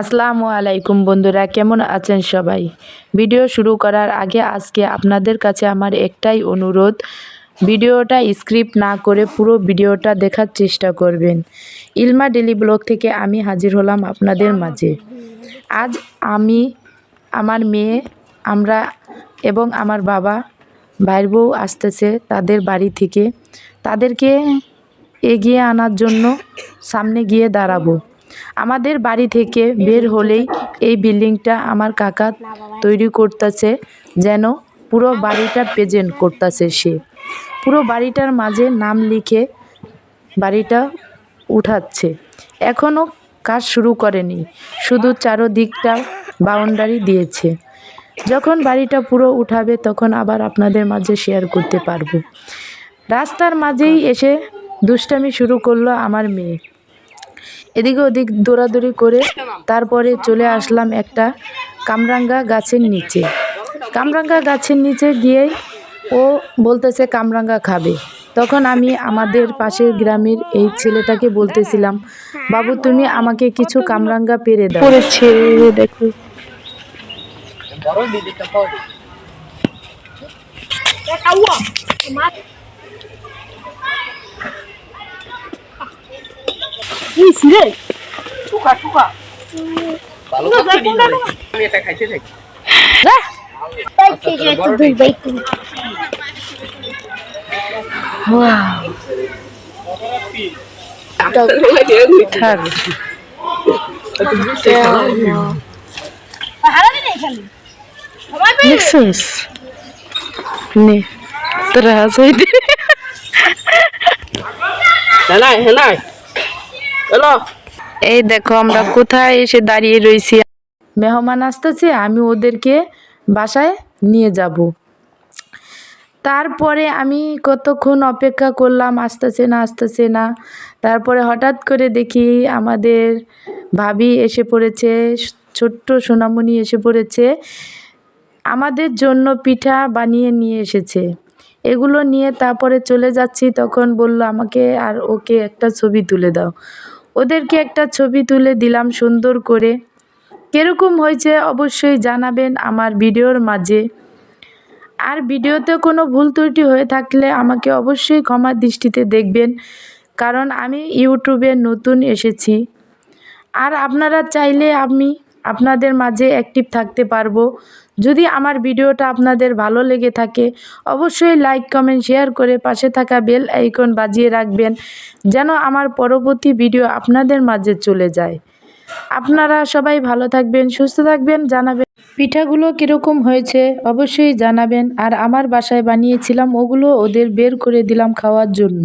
আসসালামু আলাইকুম বন্ধুরা, কেমন আছেন সবাই? ভিডিও শুরু করার আগে আজকে আপনাদের কাছে আমার একটাই অনুরোধ, ভিডিওটা স্ক্রিপ্ট না করে পুরো ভিডিওটা দেখার চেষ্টা করবেন। ইলমা ডেলি ব্লগ থেকে আমি হাজির হলাম আপনাদের মাঝে। আজ আমি, আমার মেয়ে, আমরা এবং আমার বাবা, ভাইয়ের বউ আসতেছে তাদের বাড়ি থেকে। তাদেরকে এগিয়ে আনার জন্য সামনে গিয়ে দাঁড়াবো। আমাদের বাড়ি থেকে বের হলেই এই বিল্ডিংটা আমার কাকা তৈরি করতেছে, যেন পুরো বাড়িটা প্রেজেন্ট করতেছে সে। পুরো বাড়িটার মাঝে নাম লিখে বাড়িটা উঠাচ্ছে। এখনও কাজ শুরু করেনি, শুধু চারোদিকটা বাউন্ডারি দিয়েছে। যখন বাড়িটা পুরো উঠাবে, তখন আবার আপনাদের মাঝে শেয়ার করতে পারব। রাস্তার মাঝেই এসে দুষ্টামি শুরু করল আমার মেয়ে। এদিকে ওদিক দৌড়াদৌড়ি করে তারপরে চলে আসলাম একটা কামরাঙ্গা গাছের নিচে। কামরাঙ্গা গাছের নিচে গিয়েই ও বলতেছে কামরাঙ্গা খাবে। তখন আমি আমাদের পাশের গ্রামের এই ছেলেটাকে বলতেছিলাম, বাবু, তুমি আমাকে কিছু কামরাঙ্গা পেরে দাও। পড়েছে দেখো থাক। দেখছিস নে তোর হাসাই দে। হেলাই হেলাই হ্যালো? এই দেখো, আমরা কোথায় এসে দাঁড়িয়ে রয়েছি মেহমান আসতেছে, আমি ওদেরকে বাসায় নিয়ে যাব। তারপরে আমি কতক্ষণ অপেক্ষা করলাম, আসতেছে না আসতেছে না। তারপরে হঠাৎ করে দেখি আমাদের ভাবি এসে পড়েছে, ছোট্ট সোনামণি এসে পড়েছে। আমাদের জন্য পিঠা বানিয়ে নিয়ে এসেছে। এগুলো নিয়ে তারপরে চলে যাচ্ছি, তখন বলল, আমাকে আর ওকে একটা ছবি তুলে দাও। ওদেরকে একটা ছবি তুলে দিলাম সুন্দর করে। কীরকম হয়েছে অবশ্যই জানাবেন আমার ভিডিওর মাঝে। আর ভিডিওতে কোনো ভুল ত্রুটি হয়ে থাকলে আমাকে অবশ্যই ক্ষমা দৃষ্টিতে দেখবেন, কারণ আমি ইউটিউবে নতুন এসেছি। আর আপনারা চাইলে আমি আপনাদের মাঝে অ্যাক্টিভ থাকতে পারব। যদি আমার ভিডিওটা আপনাদের ভালো লেগে থাকে, অবশ্যই লাইক কমেন্ট শেয়ার করে পাশে থাকা বেল আইকন বাজিয়ে রাখবেন, যেন আমার পরবর্তী ভিডিও আপনাদের মাঝে চলে যায়। আপনারা সবাই ভালো থাকবেন, সুস্থ থাকবেন, জানাবেন পিঠাগুলো কীরকম হয়েছে, অবশ্যই জানাবেন। আর আমার বাসায় বানিয়েছিলাম, ওগুলো ওদের বের করে দিলাম খাওয়ার জন্য।